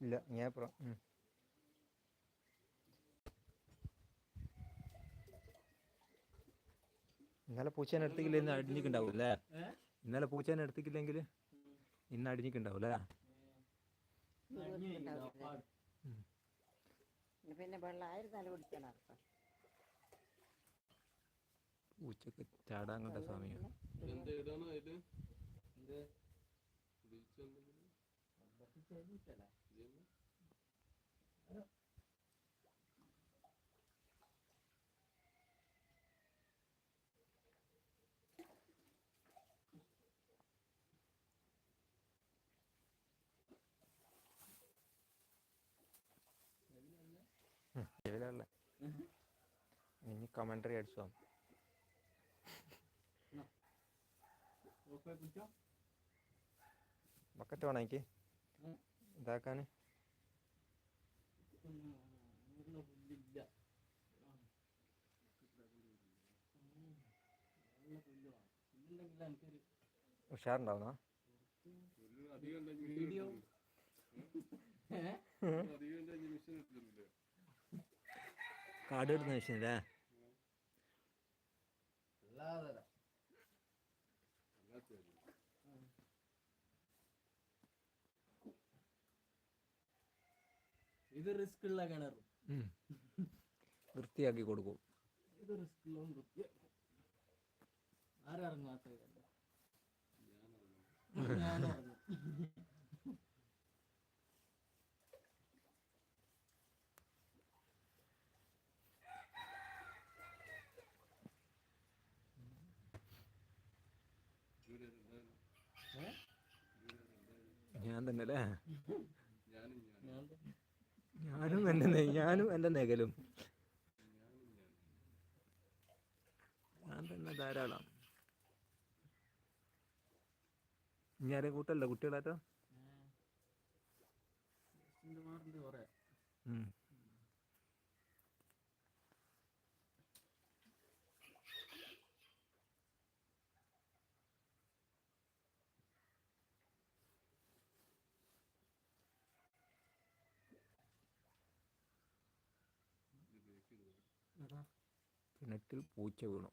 ഇല്ല ഞാൻ ഇന്നലെ പൂച്ചേനെ എടുത്തിക്കില്ല ഇന്ന് അടിഞ്ഞിട്ടുണ്ടാവും അല്ലേ? ഇന്നലെ പൂച്ചേനെ എടുത്തിക്കില്ലെങ്കിൽ ഇന്ന് അടിഞ്ഞിട്ടുണ്ടാവും. അല്ലേ പിന്നെ വെള്ളം വെള്ളമായിരുന്നാലും കുടിക്കണം അർത്ഥം പൂച്ചക്ക് ചാടാൻ കണ്ട സമയം എന്ത് ഏതാണ് അതിൽ എന്ത് ബ്ലീച്ച് എന്തെങ്കിലും ചെയ്തിട്ടല്ലേ ചെയ്യുന്നെ? ഇതിലല്ല. ഇനി കമൻട്രി അടിച്ചോ? ബക്കറ്റ് വേണം എനിക്ക്. ഇതാക്കാൻ ഉള്ള പുല്ലില്ല ആ. ഉം. നല്ല പുല്ല് വേണം പുല്ലുണ്ടെങ്കിൽ എനിക്കൊരു ഉഷാറുണ്ടാവുന്ന പുല്ല് അധികം ഉണ്ടെങ്കിൽ വീഡിയോ ഏ അധികം ഉണ്ടെങ്കിൽ മിഷൻ എടുത്തില്ലേ കാട് ഇടുന്ന മെഷീൻ അല്ലേ അല്ലാതെ അല്ലാത്ത ഇത് റിസ്ക് ഉള്ള കിണർ. വൃത്തിയാക്കി കൊടുക്കും. ഇത് റിസ്ക് ഉള്ള വൃത്തി. ആരിറങ്ങാത്ത. ഞാൻ തന്നെ അല്ലേ ഞാൻ ഞാനും എന്റെ ഞാനും എന്റെ നെകലും. ഞാൻ തന്നെ ധാരാളം. ഇനി ആരെയും കൂട്ടല്ല? കുട്ടികളാറ്റോ കിണറ്റിൽ പൂച്ച വീണു.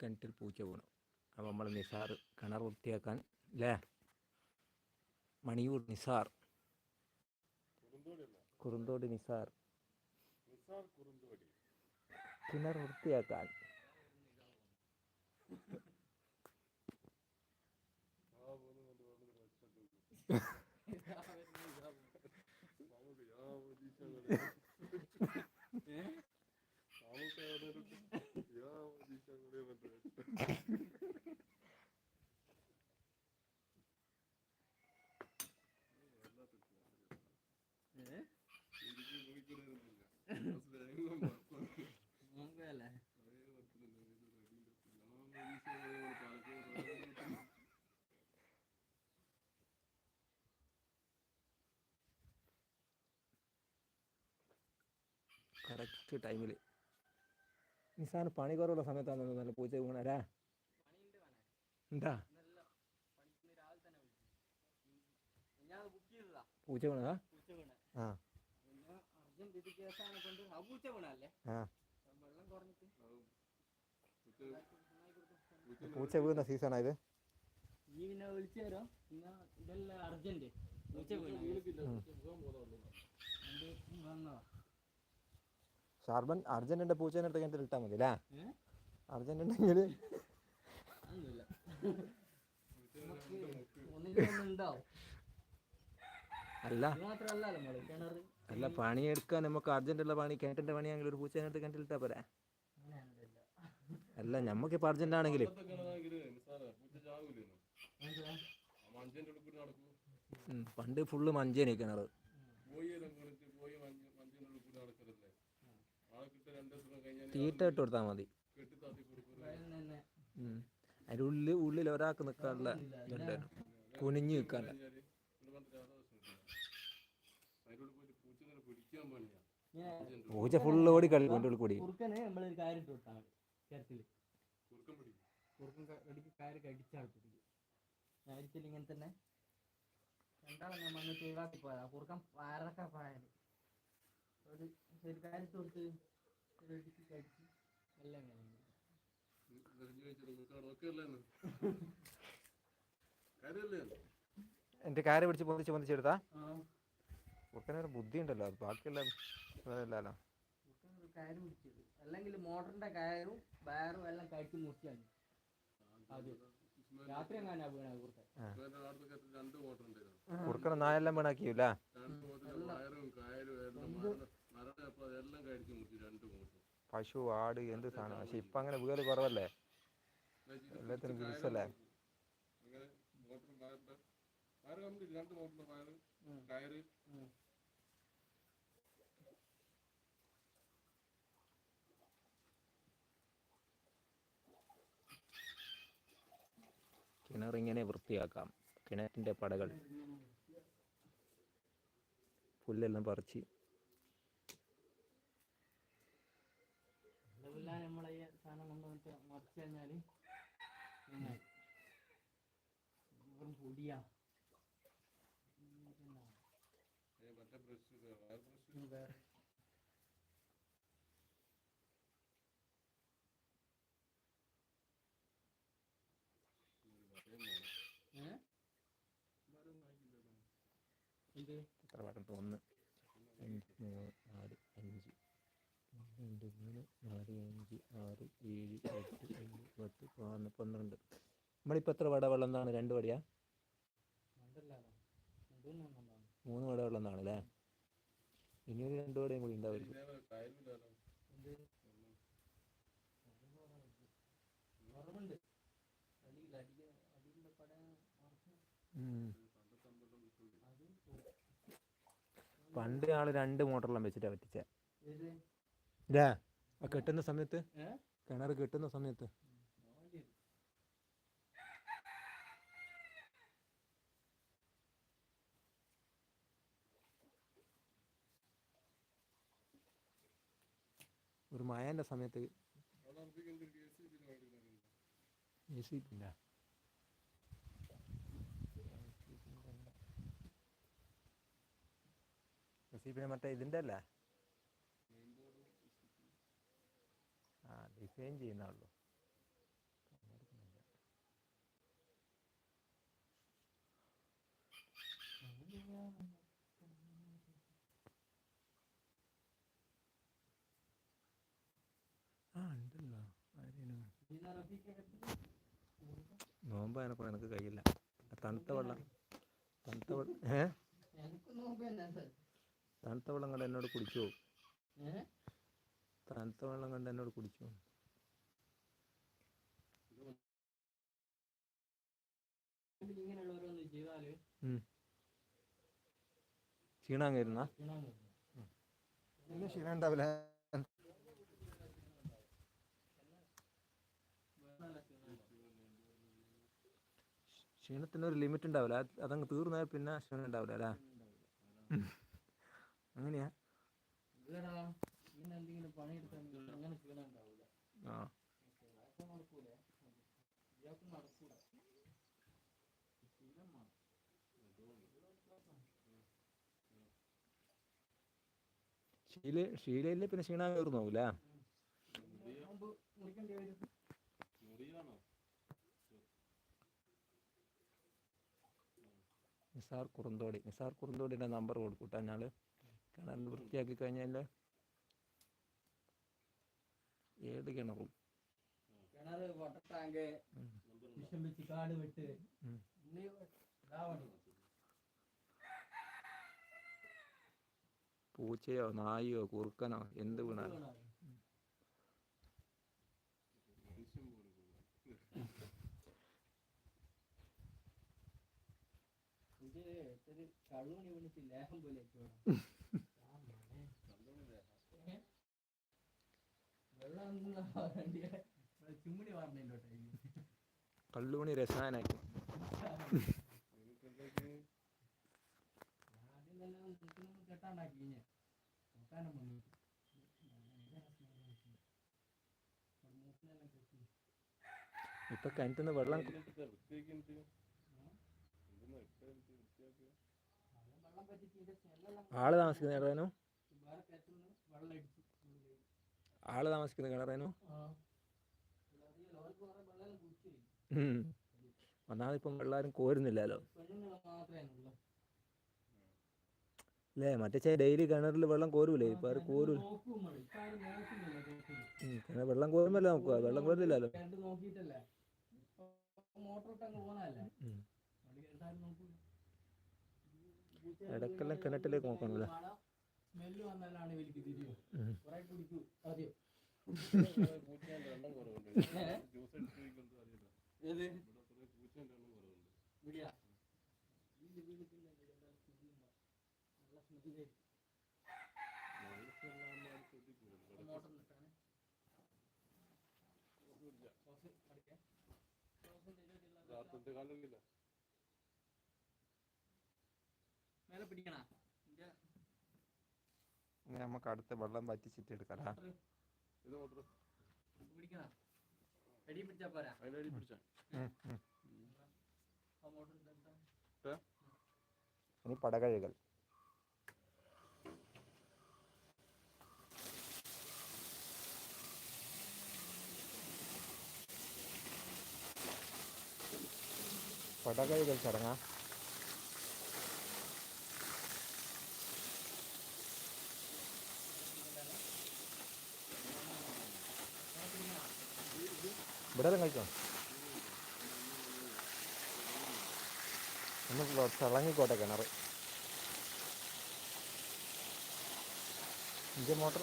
കിണറ്റിൽ പൂച്ച വീണു. അപ്പം നമ്മൾ നിസാർ കിണർ വൃത്തിയാക്കാൻ അല്ലേ മണിയൂർ നിസാർ കുറുന്തോടിയല്ല കുറുന്തോട് നിസാർ നിസാർ കുറുന്തോടി കിണർ വൃത്തിയാക്കാൻ ആ പോകുന്നു കൊണ്ട് വന്നിട്ട് വെച്ചിട്ടുണ്ട് നമുക്ക് യാ കറക്റ്റ് ടൈമിൽ നിസാന് പണി കുറവുള്ള സമയത്താണ് നല്ല പൂച്ച വീണരാ. എന്താ? പൂച്ച വീണതാ? പൂച്ച വീണ ആ. പൂച്ച വീഴുന്ന സീസണാ ഇത്? നീ പിന്നെ വിളിച്ചു തരാം? പിന്നെ ഇതെല്ലാം അർജന്റ് പൂച്ച വീണ വന്നോ ഷാർബൻ അർജന്റിന്റെ പൂച്ചേനെ എടുത്ത് കിണറ്റിൽ ഇട്ടാൽ മതി അല്ലേ? അർജന്റ് ഉണ്ടെങ്കിൽ അല്ല. അല്ല പണി എടുക്കാൻ നമുക്ക് അർജന്റ് ഉള്ള പണിയെടുക്കാൻ നമുക്ക് അർജന്റുള്ള പണി കിണറ്റിന്റെ പണിയാണെങ്കിൽ ഒരു പൂച്ചേനെ എടുത്ത് കിണറ്റിൽ ഇട്ടാ പോരാ? അല്ല ഞമ്മക്ക് ഇപ്പൊ അർജന്റ് ആണെങ്കിൽ. പണ്ട് ഫുള്ള് മഞ്ചേനെ കിണർ പോയിയെല്ലാം കുളിച്ച് പോയി മഞ്ഞ മഞ്ഞിനുള്ളിൽ കൂടി നടക്കരുതല്ലേ ആളെ കിട്ട രണ്ട് ദിവസം കഴിഞ്ഞാൽ തീറ്റ ഇട്ട് കൊടുത്താൽ മതി. അതിന്റെ ഉള്ളിൽ ഉള്ളിൽ ഒരാൾക്ക് നിൽക്കാനുള്ള ഇതുണ്ടായിരുന്നു കുനിഞ്ഞു ഇങ്ങനെ പൂച്ച ഫുള്ള് ഓടി കളി അതിന്റെ ഉള്ളിൽ കൂടി. ഇങ്ങനെ തന്നെ. ഒരു കാര്യം കാര് പിടിച്ച് പൊന്തിച്ച് പൊന്തിച്ചെടുത്താ ആ. കുറുക്കനൊരു ബുദ്ധി ഉണ്ടല്ലോ അത് ബാക്കിയുള്ള ഇല്ലല്ലോ കുറുക്കൻ ഒരു കയറ് പിടിച്ചത് അല്ലെങ്കിൽ മോട്ടറിന്റെ കയറും വയറും എല്ലാം കടിച്ച് മുറിച്ചാണ് രാത്രി എങ്ങാനാ വീണ നായെല്ലാം പശു ആട് എന്ത് സാധനം? പക്ഷെ ഇപ്പം അങ്ങനെ വീട് കുറവല്ലേ? എല്ലാത്തിനും. കിണർ ഇങ്ങനെ വൃത്തിയാക്കാം. കിണറ്റിന്റെ പടകൾ. പുല്ലെല്ലാം പറിച്ച് ഇതെല്ലാം നമ്മളെ ഈ സാധനം കൊണ്ടുവന്നിട്ട് മറിച്ച് കഴിഞ്ഞാൽ നന്നായി. വെറും പൊടിയാ. എത്ര പാട്ടുണ്ട് ഒന്ന് രണ്ട് മൂന്ന് നാല് അഞ്ച്. രണ്ട് മൂന്ന് നാല് അഞ്ച് ആറ് ഏഴ് എട്ട് ഒമ്പത് പത്ത് പതിനൊന്ന് പന്ത്രണ്ട്. നമ്മളിപ്പോൾ എത്ര വട വെള്ളം എന്താണ് രണ്ട് വടിയാ? മൂന്ന് വട വെള്ളം എന്നാണ് അല്ലേ ഇനി ഒരു രണ്ട് വടയും കൂടി ഉണ്ടാവുമായിരിക്കും. ഇതേപോലെ കയറില്ലല്ലോ എന്ത് കുറവുണ്ട് അടിയില്ല അടിയിൽ അടിയിലുള്ള പട ഉറപ്പ് ഉം. പണ്ട് ആൾ രണ്ട് മോട്ടറെല്ലാം വെച്ചിട്ടാണ് പറ്റിച്ചേ. ഇല്ലേ ആ കെട്ടുന്ന സമയത്ത്? കിണർ കെട്ടുന്ന സമയത്ത്. ഒരു മായന്റെ സമയത്ത് എ സി എ സി പിന്നെ മറ്റേ ഇതിന്റെ അല്ലേ ആ ഡിസൈൻ ചെയ്യുന്ന ഉള്ളൂ. ആ ഉണ്ടല്ലോ. നോമ്പ് അതിനപ്പോൾ എനിക്ക് കഴിയില്ല. തണുത്ത വെള്ളം. തണുത്ത വെള്ളം ഏ? തണുത്ത വെള്ളം കണ്ട് എന്നോട് കുടിച്ചു? തണുത്ത വെള്ളം കണ്ട് എന്നോട് കുടിച്ചു? ക്ഷീണം കയറുന്ന ഉണ്ടാവില്ല. ക്ഷീണത്തിന് ഒരു ലിമിറ്റ് ഉണ്ടാവില്ല അത് അതങ്ങ് തീർന്നാൽ പിന്നെ ക്ഷീണം ഉണ്ടാവില്ല അല്ലേ അങ്ങനെയാ? അങ്ങനെ ക്ഷീണം ഉണ്ടാവില്ല ആ അതൊക്കെ നടക്കൂല ഇയാൾക്ക് നടക്കൂല ക്ഷീണം വേണം. ശീല ശീലയില്ല പിന്നെ ക്ഷീണം മുറിയാണോ നിസാർ കുറുന്തോടി നിസാർ കുറുന്തോടിന്റെ നമ്പർ കൊടുക്കൂട്ടാ ഞാൾ കിണർ വൃത്തിയാക്കി കഴിഞ്ഞാൽ ഏത് കിണറും. കിണറ് വാട്ടർ ടാങ്ക് വെച്ച് കാട് വെട്ട്. പൂച്ചയോ നായോ കുറുക്കനോ എന്ത് വീണാലും. കള്ളൂണി രസായനാക്കി തന്നെ കെട്ടാണ്ടാക്കി ഞാൻ ഇപ്പൊ കിണറ്റിന്ന് വെള്ളം ആൾ താമസിക്കുന്ന കിണറേനു ആൾ താമസിക്കുന്ന കിണറേനു ഉം. ഒന്നാമതിപ്പം വെള്ളാരും കോരുന്നില്ലല്ലോ അല്ലേ മറ്റേ ഡെയിലി കിണറിൽ വെള്ളം കോരൂലേ? ഇപ്പൊ ആരും കോരൂല. കിണർ വെള്ളം കോരുമല്ലോ നമുക്ക് വെള്ളം കോരുന്നില്ലല്ലോ. ഇടക്കെല്ലാം കിണറ്റിലേക്ക് ഇപ്പൊ മോട്ടർ നമുക്ക് അടുത്ത വെള്ളം ഇത് മോട്ടർ അടി പിടിച്ചാ പോരാ അടി പിടിച്ചാ ഇനി പടകഴുകൽ പടകഴുകൽ ചടങ്ങാ. ഇവിടെ കഴിച്ചോ? ഒന്ന് തിളങ്ങിക്കോട്ടെ കിണർ ഇഞ്ചി മോട്ടർ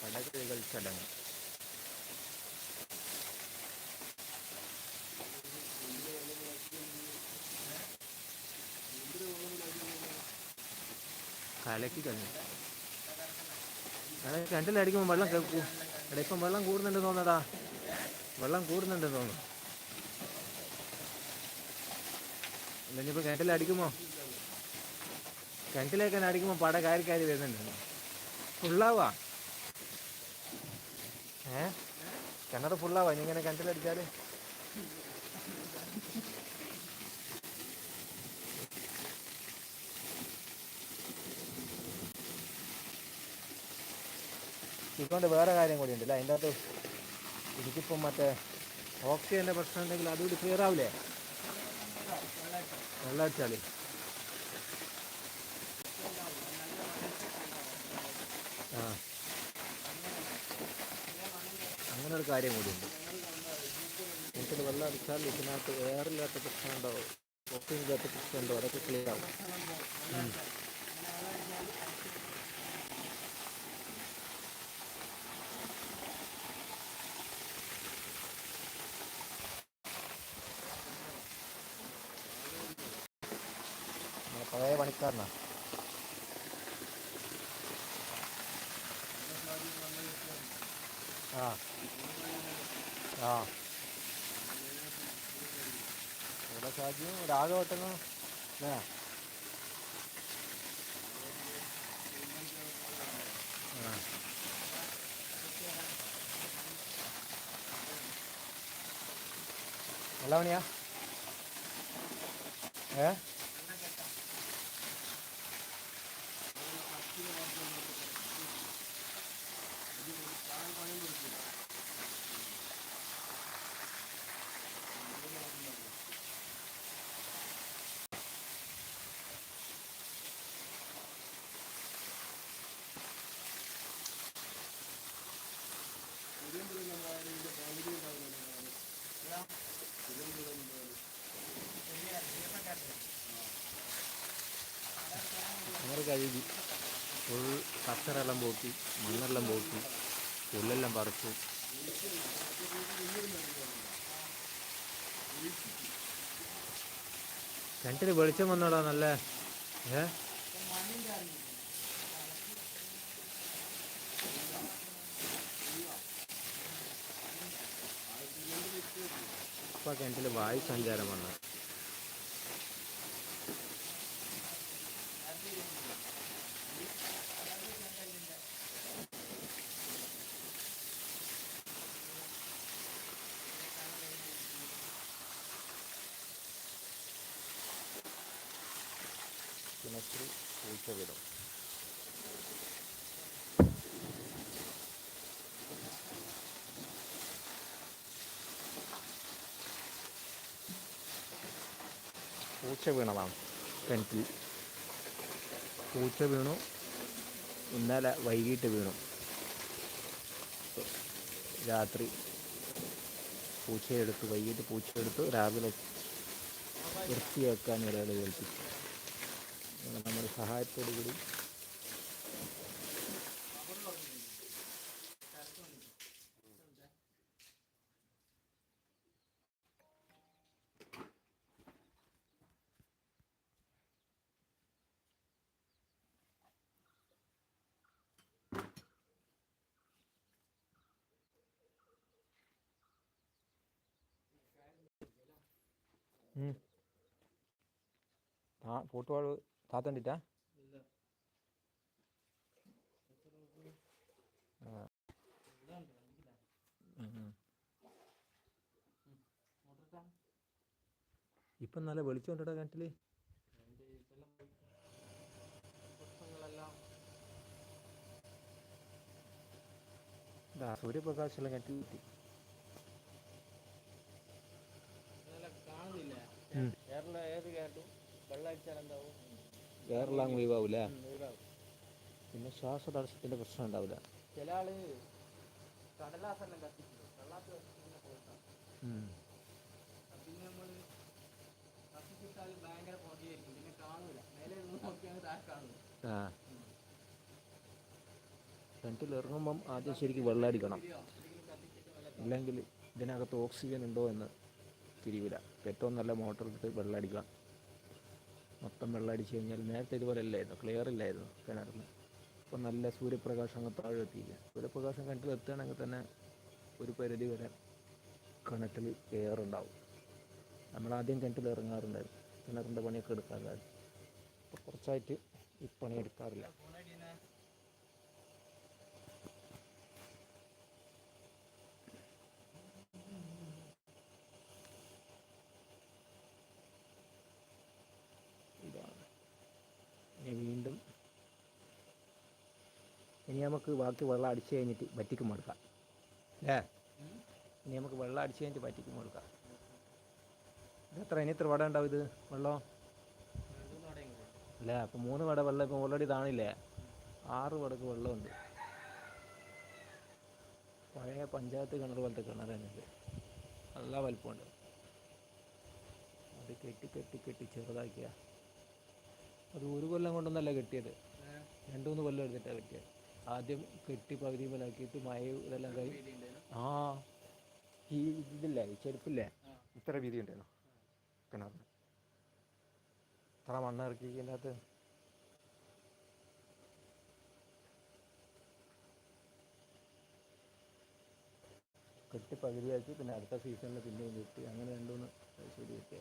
പടകഴുകൽ ചടങ്ങ്. കലക്കി കഴിഞ്ഞു അതെ കിണറ്റിലടിക്കുമ്പോൾ വെള്ളം കേൾക്കൂ എടാ ഇപ്പം വെള്ളം കൂടുന്നുണ്ട് തോന്നടാ വെള്ളം കൂടുന്നുണ്ട് തോന്നുന്നു. ഇനിയിപ്പോൾ കിണറ്റിലടിക്കുമോ കിണറ്റിലേക്ക് തന്നെ അടിക്കുമ്പോൾ പട കാരി കാരി വരുന്നുണ്ട്. ഫുള്ളാവാ. ഏ? കിണർ ഫുള്ളാവാ ഇനി ഇങ്ങനെ കിണറ്റിലടിച്ചാൽ ഇപ്പോണ്ട് വേറെ കാര്യം കൂടി ഉണ്ടല്ലേ അതിന്റെ അകത്ത് എനിക്കിപ്പം മറ്റേ ഓക്സിജന്റെ പ്രശ്നം ഉണ്ടെങ്കിൽ അതുകൂടി ക്ലിയർ ആവില്ലേ വെള്ളം അടിച്ചാൽ ആ അങ്ങനെ ഒരു കാര്യം കൂടിയുണ്ട് നമുക്കിത് വെള്ളം അടിച്ചാൽ ഇതിനകത്ത് എയറില്ലാത്ത പ്രശ്നം ഉണ്ടാവും. ഇല്ലാത്ത പ്രശ്നം ഉണ്ടാവും. അതൊക്കെ ക്ലിയർ ആവും. പഴയ പണിക്കാരനാ. ആ. ആ. ഇവിടെ സാധ്യം രാഗ വെട്ടുന്നു ഏ. നല്ല മണിയാ ഏ? കഴുകി ഫുൾ കച്ചറെല്ലാം പോക്കി മണ്ണെല്ലാം പോക്കി പുല്ലെല്ലാം പറിച്ചു. കിണറ്റിൽ വെളിച്ചം വന്നോടാ നല്ല ഏ? ഇപ്പൊ കിണറ്റിൽ വായു സഞ്ചാരം വന്നു കിണറ്റിൽ പൂച്ച വിടും വീണതാണ്. കിണറ്റിൽ. പൂച്ച വീണു. ഇന്നലെ വൈകിട്ട് വീണു. രാത്രി പൂച്ചയെടുത്ത്. വൈകിട്ട് പൂച്ചയെടുത്ത്. രാവിലെ വൃത്തിയാക്കാൻ ഒരാൾ ഏൽപ്പിച്ചു. നമ്മുടെ സഹായത്തോടു കൂടി പോട്ടുപാട് താത്തണ്ടിട്ടാ? ഇപ്പം നല്ല പോയി. പുഷ്പങ്ങളെല്ലാം സൂര്യപ്രകാശമുള്ള കിണറ്റിൽ കിട്ടി. കേരള ഏത് എന്താവും വേറെല്ലാം ഒഴിവാവൂലേ. ഒഴിവാകും. പിന്നെ ശ്വാസതടസ്സത്തിന്റെ പ്രശ്നം ഉണ്ടാവില്ല ചില ആൾ കടലാസെല്ലാം കത്തിച്ചു കടലാസ് കത്തിക്കുന്ന പോയിട്ടാണ് ഉം. പിന്നെ നമ്മൾ കത്തിച്ചിട്ടാൽ ഭയങ്കര പുകയായിരിക്കും. പിന്നെ കാണൂല. മേലെ നിന്ന് നോക്കിയാൽ താഴെ കാണൂല. ആ. കിണറ്റിൽ ഇറങ്ങുമ്പം ആദ്യം ശരിക്കും വെള്ളം അടിക്കണം. ശരിയോ? എന്തെങ്കിലും കത്തിച്ചിട്ട് വല്ല ഇല്ലെങ്കിൽ ഇതിനകത്ത് ഓക്സിജൻ ഉണ്ടോ എന്ന് തിരിവില്ല ഏറ്റവും നല്ല മോട്ടർ എടുത്ത് വെള്ളം അടിക്കണം. മൊത്തം വെള്ളം അടിച്ചു കഴിഞ്ഞാൽ നേരത്തെ ഇതുപോലെ അല്ലായിരുന്നു ക്ലിയർ ഇല്ലായിരുന്നു കിണറിന്. അപ്പോൾ നല്ല സൂര്യപ്രകാശം അങ്ങ് താഴെ എത്തിയില്ല സൂര്യപ്രകാശം കിണറ്റിൽ എത്തുകയാണെങ്കിൽ തന്നെ ഒരു പരിധി വരെ കിണറ്റിൽ ഉണ്ടാവും. നമ്മൾ ആദ്യം കിണറ്റിൽ ഇറങ്ങാറുണ്ടായിരുന്നു. കിണറിന്റെ പണിയൊക്കെ എടുക്കാറുണ്ടായിരുന്നു. അപ്പോൾ കുറച്ചായിട്ട് ഈ പണി എടുക്കാറില്ല ഫോണടിയെന്നെ ഇതാണ് ഇനി വീണ്ടും ഇനി നമുക്ക് ബാക്കി വെള്ളം അടിച്ചു കഴിഞ്ഞിട്ട് വറ്റിക്കും എടുക്കാം. അല്ലേ ഇനി നമുക്ക് വെള്ളം അടിച്ചു കഴിഞ്ഞിട്ട് വറ്റിക്കും എടുക്കാം. ഇത് എത്ര ഇനി എത്ര വട ഉണ്ടാവും ഇത് വെള്ളം? അല്ല നടയെങ്കിലും അല്ലേ അപ്പം മൂന്ന് വട വെള്ളം ഇപ്പം ഓൾറെഡി താണില്ലേ? ആറ് വടക്ക് വെള്ളമുണ്ട്. പഴയ പഞ്ചായത്ത് കിണർ പോലത്തെ കിണർ തന്നെയുണ്ട് ഇത്. നല്ല വലിപ്പമുണ്ട്. അത് കെട്ടി കെട്ടി കെട്ടി ചെറുതാക്കിയ. അത് ഒരു കൊല്ലം കൊണ്ടൊന്നല്ല കെട്ടിയത്. രണ്ട് മൂന്ന് കൊല്ലം എടുത്തിട്ടാണ് കെട്ടിയത്. ആദ്യം കെട്ടി പകുതി പോലാക്കിയിട്ട് മഴ ഇതെല്ലാം കഴി ആ. ഈ ഇതില്ലേ ചെരുപ്പില്ലേ? ഇത്ര വീതി ഉണ്ടായിരുന്നു കിണറിന് ഇത്ര മണ്ണ് ഇതിന്റെ അകത്ത് കെട്ടി പകുതിയാക്കി പിന്നെ അടുത്ത സീസണിൽ പിന്നെയും കെട്ടി. അങ്ങനെ രണ്ടുമൂന്ന് ശരി കിട്ടിയ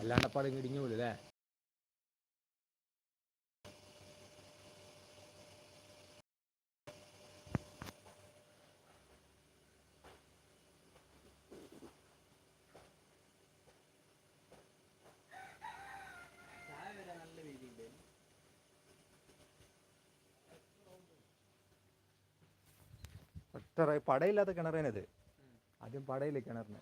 അല്ലാണ്ടപ്പാടും ഇടിഞ്ഞു പോലും അല്ലേ ഒറ്റ പടയില്ലാത്ത കിണറേനത്. ആദ്യം പടയില്ല കിണറിന്?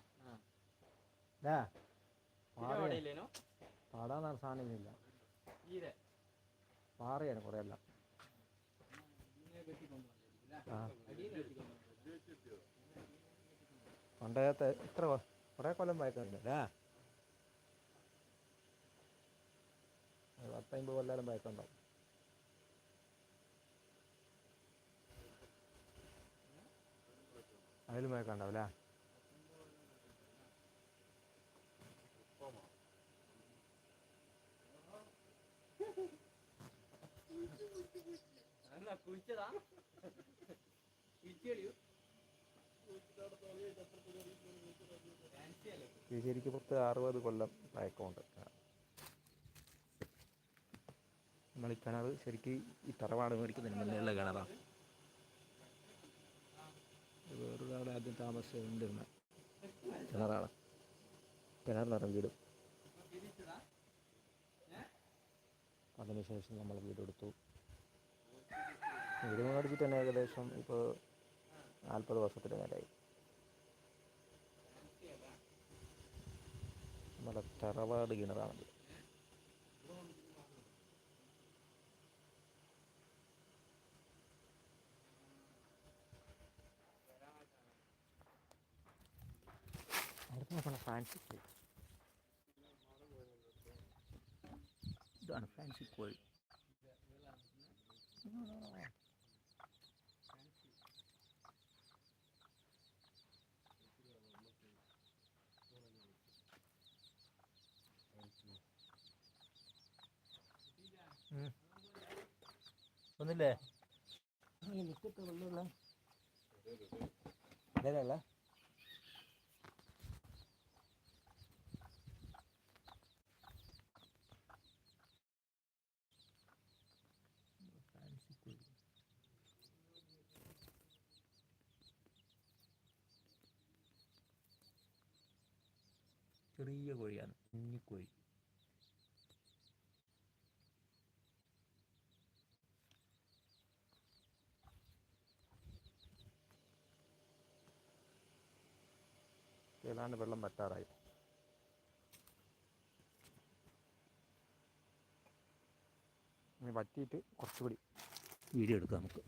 പാടാന്ന് പറഞ്ഞ സാധനം ഇല്ല ഈരെ. പാറയാണ് കുറേ എല്ലാം പണ്ടത്തെ ഇത്ര കൊ- കൊല്ലം പഴക്കമുണ്ട്. അല്ലേ പത്തമ്പത് കൊല്ലം പഴക്കമുണ്ടാവും. അതിലും പഴക്കമുണ്ടാവും അല്ലേ കുഴിച്ചതാ? ശരിക്കും പത്ത് അറുപത് കൊല്ലം പഴക്കമുണ്ട് നമ്മൾ ഈ കിണർ ശരിക്കും ഈ തറവാട് മേടിക്കുന്നതിന് മുന്നേയുള്ള കിണറാണ് ഇത് വേറൊരാൾ ആദ്യം താമസിച്ചുകൊണ്ടിരുന്ന കിണറാണ് കിണറിലാണ് വീട്. അതിനുശേഷം നമ്മൾ വീടെടുത്തു വീട് മേടിച്ചിട്ട് തന്നെ ഏകദേശം ഇപ്പോൾ നാൽപ്പത് വർഷത്തിന് മേലായി. നമ്മുടെ തറവാട് കിണറാണത് ഫാൻസി കോഴി ഇതാണ് ഫാൻസി കോഴി. ഒന്നില്ലേ എനിക്കിട്ട് ചെറിയ കോഴിയാണ് കുഞ്ഞിക്കോഴി ഏതാണ്ട് വെള്ളം പറ്റാറായി ഇനി വറ്റിയിട്ട് കുറച്ചുകൂടി വീഡിയോ എടുക്കാം നമുക്ക്.